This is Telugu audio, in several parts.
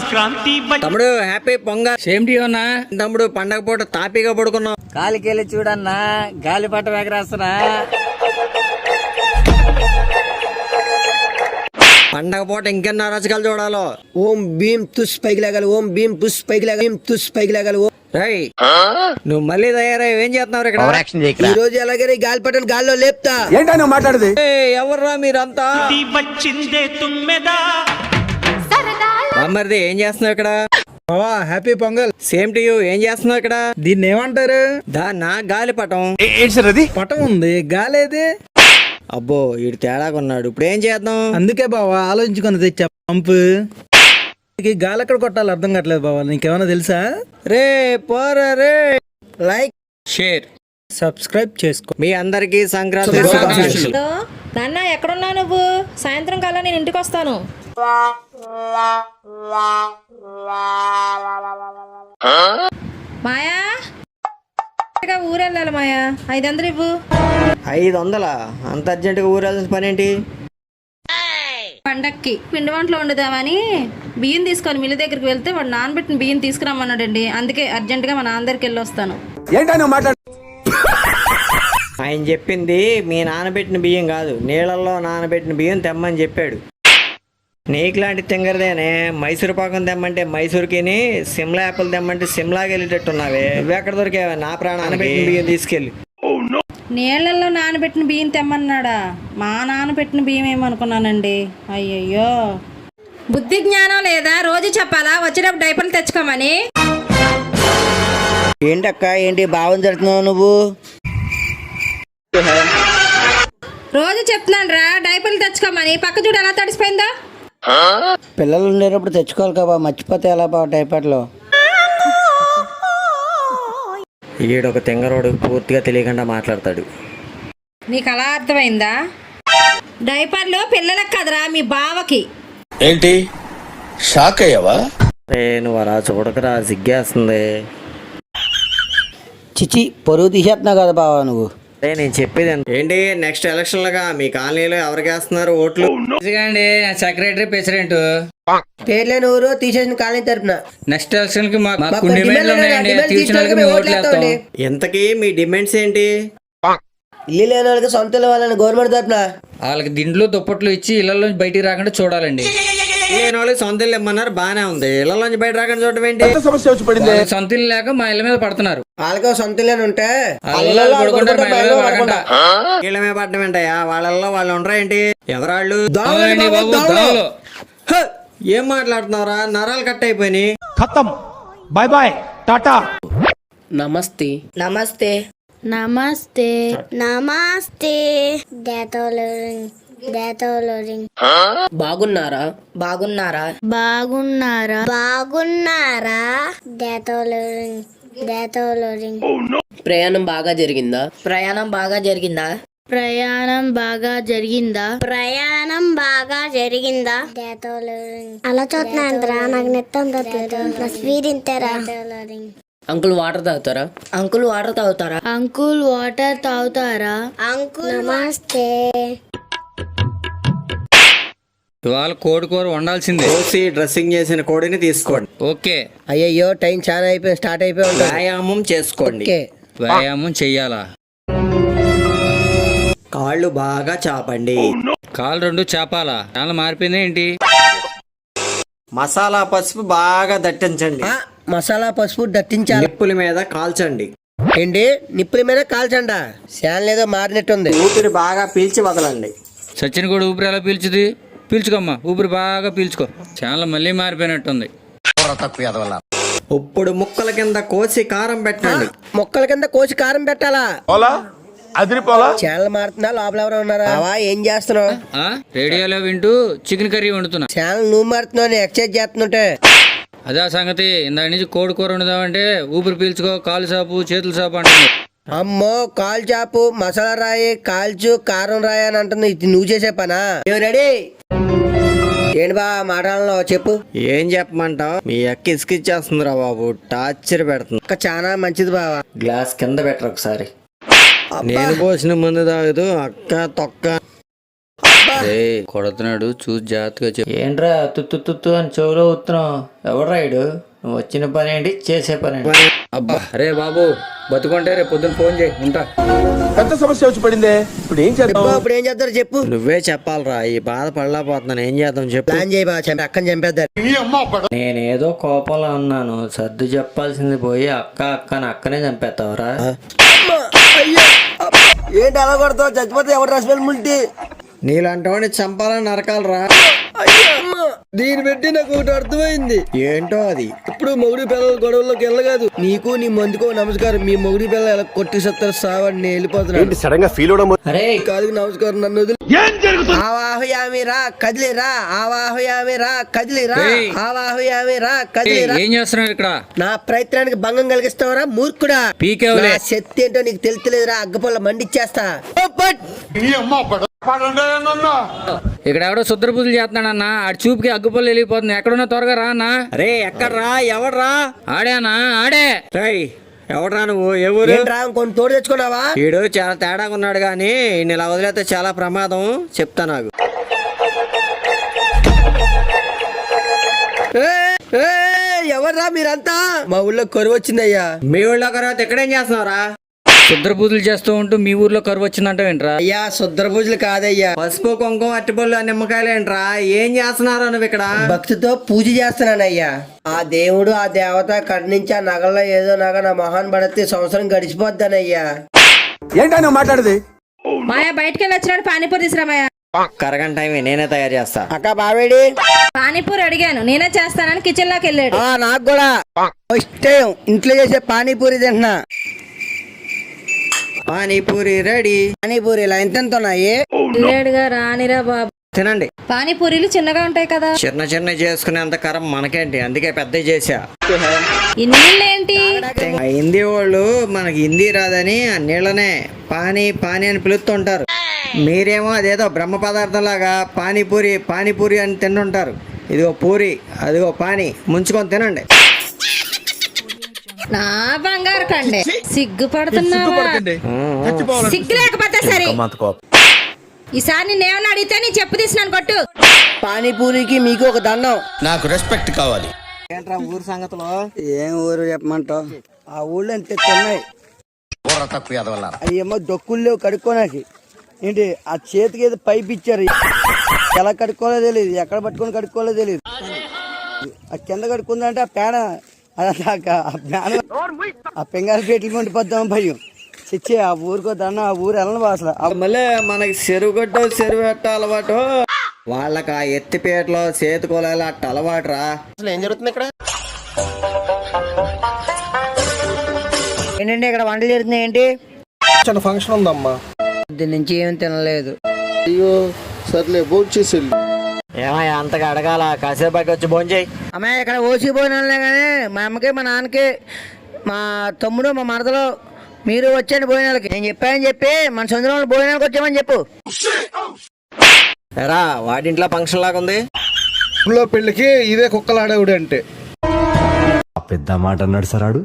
సంక్రాంతి తమ్ముడు హ్యాపీ పొంగల్ సేమ్ టీ అన్నా. తమ్ముడు పండగ పూట తాపీగా పడుకున్నాం. కాలికెళ్ళి చూడన్నా గాలిపటం ఎగరేస్తున్నా పండగ పూట ఇంకెన్ని అరచకాలు చూడాలో. ఓం భీమ్ తుస్ పైకి లేగల ఓం భీమ్ తుస్ పైకి లేగల భీమ్ తుస్ పైకి లేగల ఓం రై నువ్వు మళ్ళీ తయారై ఏం చేస్తున్నావు ఇక్కడ? ఈ రోజు ఎలాగైనా ఈ గాలిపటం గాల్లో లేపుతా. ఏయ్, ఎవర్రా మీరంతా? వచ్చిందే తుమ్మెదా? బామ్మర్ది ఏం చేస్తున్నావు ఇక్కడ? Happy Pongal. Same to you ఏం చేస్తున్నావు ఇక్కడ? దీన్ని ఏమంటారు? దాన్నా గాలిపటం పటం. ఉంది గాలేది అబ్బో ఈడు తేడాగా ఉన్నాడు. ఇప్పుడు ఏం చేద్దాం? అందుకే బావా ఆలోచించుకొని తెచ్చా. పంపు. ఈ గాలి ఎక్కడ కొట్టాలి అర్థం కావట్లేదు బావా నీకేమైనా తెలుసా? రే పోరా రే. Like share. సబ్స్క్రైబ్ చేసుకో. మీ అందరికి సంక్రాంతి నాన్న ఎక్కడున్నా నువ్వు? సాయంత్రం కల్లా నేను ఇంటికి వస్తాను మాయా? ఊరెళ్ళాలి మాయా. ఐదు వందలు ఇవ్వు. ఐదు వందలా అంత అర్జెంటుగా ఊరాల్సిన పని ఏంటి పండక్కి పిండి వంటలు వండుదామని బియ్యం తీసుకొని మిల్లు దగ్గరికి వెళ్తే వాడు నానబెట్టిన బియ్యం తీసుకురమ్మన్నాడండి. అందుకే అర్జెంటుగా మా నాన్న దగ్గరికి వెళ్ళి వస్తాను ఆయన చెప్పింది మీ నానబెట్టిన బియ్యం కాదు. నీళ్ళల్లో నానబెట్టిన బియ్యం తెమ్మని చెప్పాడు. నీకు లాంటి తింగరదేనే మైసూరు పాకం తెమ్మంటే మైసూరుకిని సిమ్లా యాపిల్ తెమ్మంటే సిమ్లాకి వెళ్ళేటట్టున్నావే. నువ్వెక్కడ దొరికావే నా ప్రాణం పెట్టిన బియ్యం తీసుకెళ్ళి. నీళ్ళల్లో నానబెట్టిన బియ్యం తెమ్మన్నాడా? మా నానబెట్టిన బియ్యం ఏమనుకున్నానండి? అయ్యయ్యో. బుద్ధి జ్ఞానం లేదా? రోజు చెప్పాలా? వచ్చేటప్పుడు డైపర్లు తెచ్చుకోమని? ఏంటక్క? ఏంటి భావం జరుగుతున్నావు నువ్వు? రోజు చెప్తున్నాను రా డైపర్లు తెచ్చుకోమని. పక్క చూడు ఎలా తడిసిపోయిందా? పిల్లలు ఉండేటప్పుడు తెచ్చుకోవాలి కదా మర్చిపోతే ఎలా బావ టైపాట్లో ఈడొక తింగరోడు పూర్తిగా తెలియకుండా మాట్లాడతాడు. నీకు అలా అర్థమైందా? డైపర్లు పిల్లలకు కదరా మీ బావకి. ఏంటి? షాక్ అయ్యావా? రే నువ్వు అలా చూడకరా సిగ్గేస్తుంది. చిచి పరువు తీసేస్తున్నావు కదా బావా నువ్వు. రే నేను చెప్పేది ఏంటి? నెక్స్ట్ ఎలక్షన్లుగా మీ కాలనీలో ఎవరికి వేస్తున్నారు ఓట్లు? అండి సెక్రటరీ ప్రెసిడెంట్ పేర్లేని ఊరు తీసేసిన కాలనీ తరపున. నెక్స్ట్ ఎలక్షన్కి మాకు డిమాండ్లు ఉన్నాయండి. వాళ్ళకి మేము ఓట్లు వేస్తాం ఇంతకీ మీ డిమాండ్స్ ఏంటి? ఇల్లు లేని వాళ్ళకి సొంత వాళ్ళని గవర్నమెంట్ తరపున. వాళ్ళకి దిండ్లు దుప్పట్లు ఇచ్చి ఇళ్ళలో బయటికి రాకుండా చూడాలండి. లేని వాళ్ళు సొంత ఇల్లు ఇమ్మన్నారు బానే ఉంది. ఇళ్ళలోంచి బయట రాకుండా చూడటం ఏంటి? వాళ్ళకి సొంత ఇల్లు లేక మా ఇళ్ళ మీద పడుతున్నారు. వాళ్ళకి సొంత ఇల్లు ఉంటే పడుకుంటారు మా పడకుండా. వీళ్ళ మీద పడటం ఏంటయ్యా? వాళ్ళల్లో వాళ్ళు ఉండరా ఏంటి? ఎవరాళ్ళు? బాబు హ! ఏం మాట్లాడుతున్నారా నరాలు కట్ అయిపోయినాయి. ఖతం. బాయ్ బాయ్ టాటా. నమస్తే. నమస్తే. నమస్తే. డేటోలరింగ్ బాగున్నారా? బాగున్నారా? బాగున్నారా? బాగున్నారా? ప్రయాణం బాగా జరిగిందా? ప్రయాణం బాగా జరిగిందా? ప్రయాణం బాగా జరిగిందా? ప్రయాణం బాగా జరిగిందా? అలా చూస్తున్నాంతరా నాకు నెట్ అందట్లేదు నా స్పీడ్ ఇంతేరా? అంకుల్ వాటర్ తాగుతారా? అంకుల్ వాటర్ తాగుతారా? అంకుల్ వాటర్ తాగుతారా? అంకుల్ నమస్తే. ఇవాళ కోడి కూర వండాల్సిందే. కోసి డ్రెస్సింగ్ చేసిన కోడిని తీసుకోండి. ఓకే. అయ్యయ్యో టైం చాలా అయిపోయి స్టార్ట్ అయిపోయి ఉంటుంది. వ్యాయామం చేసుకోండి. ఓకే. వ్యాయామం చెయ్యాలా? కాళ్ళు బాగా చాపండి. కాలు రెండు చేపాలా? చాలా మారిపోయింది ఏంటి? మసాలా పసుపు బాగా దట్టించండి. ఆ, మసాలా పసుపు దట్టించాలి? నిప్పుల మీద కాల్చండి. ఏంటి? నిప్పుల మీద కాల్చండా? శాన్ ఏదో మారినట్టుంది. ఊపిరి బాగా పీల్చి వదలండి. సచిన్ కూడా ఊపిరి ఎలా పీల్చుది పీల్చుకోమ్మా. ఊపిరి బాగా పీల్చుకో. చాలా మళ్ళీ మారిపోయినట్టుంది. ఇప్పుడు ముక్కల కింద కోసి కారం పెట్టండి. మొక్కల కింద కోసి కారం పెట్టాలా? పోలా? అదిరిపోలా? ఛానల్ మారుతున్నా లోపల ఎవరు ఉన్నారా? బావా ఏం చేస్తున్నావు? ఆ రేడియోలో వింటూ చికెన్ కర్రీ వండుతున్నా. ఛానల్ నువ్వు మారుతున్నావు ఎక్సైజ్ చేస్తుంటే. అదే ఆ సంగతి. ఇందాక నుంచి కోడి కూర వండుదామంటే ఊపిరి పీల్చుకో కాలు సాపు చేతులు సాపు అంటుంది. అమ్మో కాల్ చాపు మసాలా రాయి కాల్చు కారం రాయి అని అంటుంది. ఇది నువ్వు చేసే పనా? రెడీ? ఏంటి బా మాటలలో చెప్పు. ఏం చెప్పమంటావు? మీ అక్క ఇసుకిచ్చేస్తుందిరా బాబు. టార్చర్ పెడుతుంది. అక్క చాలా మంచిది బావా. గ్లాస్ కింద పెట్టరు ఒకసారి. నేను పోసిన ముందు తాగుతూ అక్క తొక్క. కొడుతున్నాడు చూసి జాగ్రత్తగా చెప్పు. ఏంట్రా తుత్తు తుత్తు అని చెవులో ఉత్తున్నావు ఎవడు రాయుడు నువ్వు వచ్చిన పని ఏంటి? చేసే పని ఏంటి? అబ్బా రే బాబు బతుకుంటే రేపు పొద్దున్న ఫోన్ చేయి ఉంటా. పెద్ద సమస్య వచ్చి పడిందే. ఇప్పుడు ఏం చేద్దాం? ఇప్పుడు ఏం చేస్తారు చెప్పు. నువ్వే చెప్పాలరా ఈ బాధ పడలేకపోతున్నాను. ఏం చేద్దాం చెప్పు. ప్లాన్ చేయి బా అక్కని చంపేద్దారు. నేనేదో కోపంలో ఉన్నాను. సర్దు చెప్పాల్సింది పోయి అక్క అక్క అని అక్కనే చంపేస్తావరా. ఏంటి అలా కొడతావు? చచ్చిపోతే ఎవరు రసపెల్లి ముల్టి నీలాంటి వాడిని చంపాలని నరకాలరా. దీన్ని బట్టి నాకు ఒకటి అర్థమైంది. ఏంటో అది? ఇప్పుడు మొగుడి పిల్లల గొడవల్లోకి వెళ్ళగాదు. నీకు నీ మందుకో నమస్కారం మీ మొగుడి పిల్లలు ఎలా కొట్టి సత్తారు సావని నేను వెళ్ళిపోతున్నాను. సడన్గా ఫీల్ అవడం అరే. కాదు నమస్కారం నన్ను వదిలి. ఏం జరుగుతుంది? ఆవాహయామిరా కదిలిరా ఆవాహయామిరా కదిలిరా ఏయ్. ఆవాహయామిరా ఏయ్, కదిలిరా. ఏం చేస్తున్నావు ఇక్కడ? నా ప్రయత్నానికి భంగం కలిగిస్తావరా మూర్ఖుడా? శక్తి ఏంటో నీకు తెలుస్తలేదురా అగ్గపొల్ల మండిచ్చేస్తా. ఇక్కడ ఎవడో శుద్ర పూజలు చేస్తున్నాడన్నా. ఆడి చూపుకి అగ్గుపల్లి వెళ్ళిపోతుంది ఎక్కడున్నా త్వరగా రా అన్నా. అరే ఎక్కడ్రా? ఎవడ్రా? ఆడే అన్నా ఆడే. రై ఎవడ్రా నువ్వు? ఎవరు ఏంట్రా ఇంకొని తోడు తెచ్చుకున్నావా? వీడు చాలా తేడాగా ఉన్నాడు కానీ ఇలా వదిలేస్తే చాలా ప్రమాదం. చెప్తా నాకు. ఎవర్రా మీరంతా? మా ఊళ్ళో కరువు వచ్చిందయ్యా. మీ ఊళ్ళో తర్వాత ఎక్కడేం చేస్తున్నావురా? శుద్ర పూజలు చేస్తూ ఉంటూ మీ ఊర్లో కరువు వచ్చిందంటే ఏంట్రా? అయ్యా శుద్ర పూజలు కాదయ్యా. పసుపు కుంకుమ అట్టిపళ్ళు నిమ్మకాయలు ఏంట్రా? ఏం చేస్తున్నారు నువ్వు ఇక్కడ? భక్తితో పూజ చేస్తున్నానయ్యా. ఆ దేవుడు ఆ దేవత కరుణించి ఆ నగల్లో ఏదో నగ నా మొహాన్ పడితే సంవత్సరం గడిచిపోద్దానయ్యా. ఏంటా నువ్వు మాట్లాడేది? మాయా బయటకు వెళ్ళి వచ్చినాడు పానీపూరి తీసురామయ్య కరగంట టైం నేనే తయారు చేస్తా. అక్క బావేడి? పానీపూరి అడిగాను నేనే చేస్తానని కిచెన్లోకి వెళ్ళాడు. ఆ నాకు కూడా. ఫస్ట్ టైం ఇంట్లో చేసే పానీపూరి తింటున్నా. పానీపూరి రెడీ. పానీపూరి ఇలా ఎంత ఉన్నాయి లేడుగా రానిరా బాబు. తినండి. పానీపూరీలు చిన్నగా ఉంటాయి కదా. చిన్న చిన్న చేసుకునేంత కరం మనకేంటి? అందుకే పెద్ద చేసా ఆ హిందీ వాళ్ళు మనకి హిందీ రాదని ఆ నీళ్ళనే పానీ పానీ అని పిలుస్తుంటారు. మీరేమో అదేదో బ్రహ్మ పదార్థం లాగా పానీపూరి పానీపూరి అని తింటుంటారు. ఇదిగో పూరి అదిగో పానీ ముంచుకొని తినండి. నా బంగారు కండే. సిగ్గుపడుతున్నావా? సిగ్గు లేకపోతే సరే. ఈసారి నిన్నేమన్నా అడిగితే నీ చెప్పు తీసినాను కొట్టు. పానీపూరికి మీకు ఒక దండం. నాకు రెస్పెక్ట్ కావాలి. ఏంట్రా ఊరు సంగతిలో? ఏం ఊరు చెప్పమంటావు? ఆ ఊళ్ళో ఎంత తిన్నాయి అయ్యేమో దొక్కులు లేవు కడుక్కోనాకి. ఏంటి ఆ చేతికి ఏదో పైప్ ఇచ్చారు. ఎలా కడుక్కోవాలో తెలియదు ఎక్కడ పట్టుకొని కడుక్కోవాలో తెలియదు ఆ కింద కడుక్కుందంటే ఆ పేడ అదంతా ఆ- ఆ పేటలు కొండిపోద్దాం భయం. చిచ్చే ఆ ఊరికో దండం ఆ ఊరు వెళ్ళను అసలు. మళ్ళీ మనకి చెరువు గడ్డ చెరువు పెట్ట అలవాటు. వాళ్ళకి ఆ ఎత్తిపేటలో చేతుకోలేలు అట్ట అలవాటు రా ఏంటంటే ఇక్కడ? వంటలు జరుగుతున్నాయి ఏంటి? చిన్న ఫంక్షన్ ఉందమ్మా. దీని నుంచి ఏం తినలేదు. అయ్యో సర్లే భోజనం చేసి ఏమయ్య అంతగా అడగాల? కాసేపకి వచ్చి భోంచేయి అమ్మాయి ఇక్కడ ఓసి భోజనాలే కానీ మా అమ్మకి మా నాన్నకి మా తమ్ముడు మా మరదలు మీరు వచ్చండి భోజనాలకి. నేను చెప్పానని చెప్పి మన సొంత భోజనాలకు వచ్చామని చెప్పు. ఎరా వాడింట్లో ఫంక్షన్ లాగా ఉంది. లో పెళ్ళికి ఇదే కుక్కలాడేవుడు అంటే. పెద్ద మాట అన్నాడు సరాడు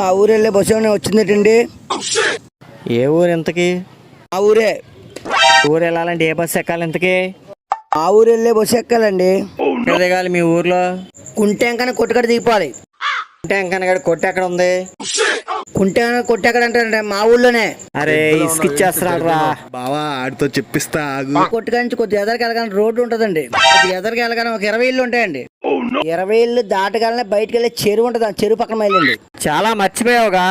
మా ఊరు వెళ్ళే బస్సు వచ్చిందటండి? ఏ ఊరు ఇంతకి? ఆ ఊరే. ఊరు వెళ్ళాలంటే ఏ బస్సు ఎక్కాలి ఇంతకి? ఆ ఊరు వెళ్ళే బస్సు ఎక్కాలండి. ఎక్కడ దిగాలి మీ ఊర్లో? కుంటెంకన కొట్టుకడ దిగిపోవాలి. అంటే ఇంకనగడ కొట్టు ఎక్కడ ఉంది? కుంటెంకన కొట్టెక్కడ అంటే మా ఊళ్ళోనే అరే ఇసుకిచ్చేస్తున్నాడు రా. బావా ఆడితో చెప్పిస్తా ఆగు. కొట్టుక నుంచి కొద్ది ఎదరికి వెళ్ళగానే రోడ్డు ఉంటుందండి. కొద్ది ఎదరికి వెళ్ళగానే ఒక ఇరవై ఇల్లు ఉంటాయండి. ఇరవై ఇల్లు దాటగానే బయటకు వెళ్ళే చెరువు ఉంటుంది ఆ చెరువు పక్కన మైలండి చాలా మర్చిపోయావుగా.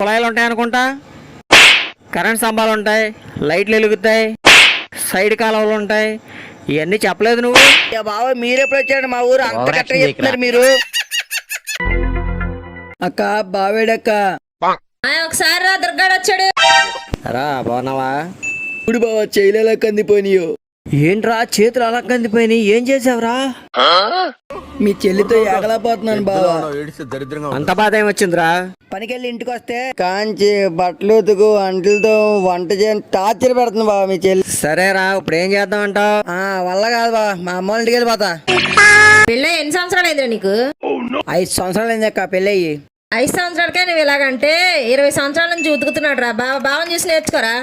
కుళాయిలు ఉంటాయి అనుకుంటా కరెంట్ స్తంభాలు ఉంటాయి లైట్లు వెలుగుతాయి సైడ్ కాలువలు ఉంటాయి. ఇవన్నీ చెప్పలేదు నువ్వు. బాబా మీరు ఎప్పుడు వచ్చారండి మా ఊరు? అంత చెప్తున్నారు మీరు. అక్క బావేడక్క. ఒకసారి రా దుర్గాడు వచ్చాడు. రా బాగున్నావా? ఇప్పుడు బావా చేయలేలా కందిపోయినాయో. ఏంట్రా చేతులు అలా కందిపోయినాయి ఏం చేసావురా? మీ చెల్లితో ఎగలేకపోతున్నాను బావా. ఏడిస్తే దరిద్రంగా అంత బాధ ఏం వచ్చిందిరా పనికెళ్ళి ఇంటికి వస్తే కాంచి బట్టలు ఉతుకు అంటలతో వంట చేయని టార్చర్ పెడుతుంది బావ మీ చెల్లి. సరేరా ఇప్పుడు ఏం చేద్దామంటావు? ఆ వల్ల కాదు బా మా అమ్మ వాళ్ళ ఇంటికి వెళ్ళిపోతా పెళ్ళి ఎన్ని సంవత్సరాలు అయిందిరా నీకు? ఐదు సంవత్సరాలు అయింది అక్క పెళ్ళయ్యి ఐదు సంవత్సరాలకే నువ్వు ఇలాగంటే ఇరవై సంవత్సరాల నుంచి ఉతుకుతున్నాడు రా బావ బావం చూసి నేర్చుకోరా?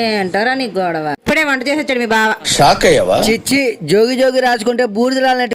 ఏంటారా నీకు గొడవ? ఇప్పుడే వంట చేసి వచ్చాడు మీ బావ. చిచ్చి జోగి జోగి రాసుకుంటే బూడిద రాలినట్టు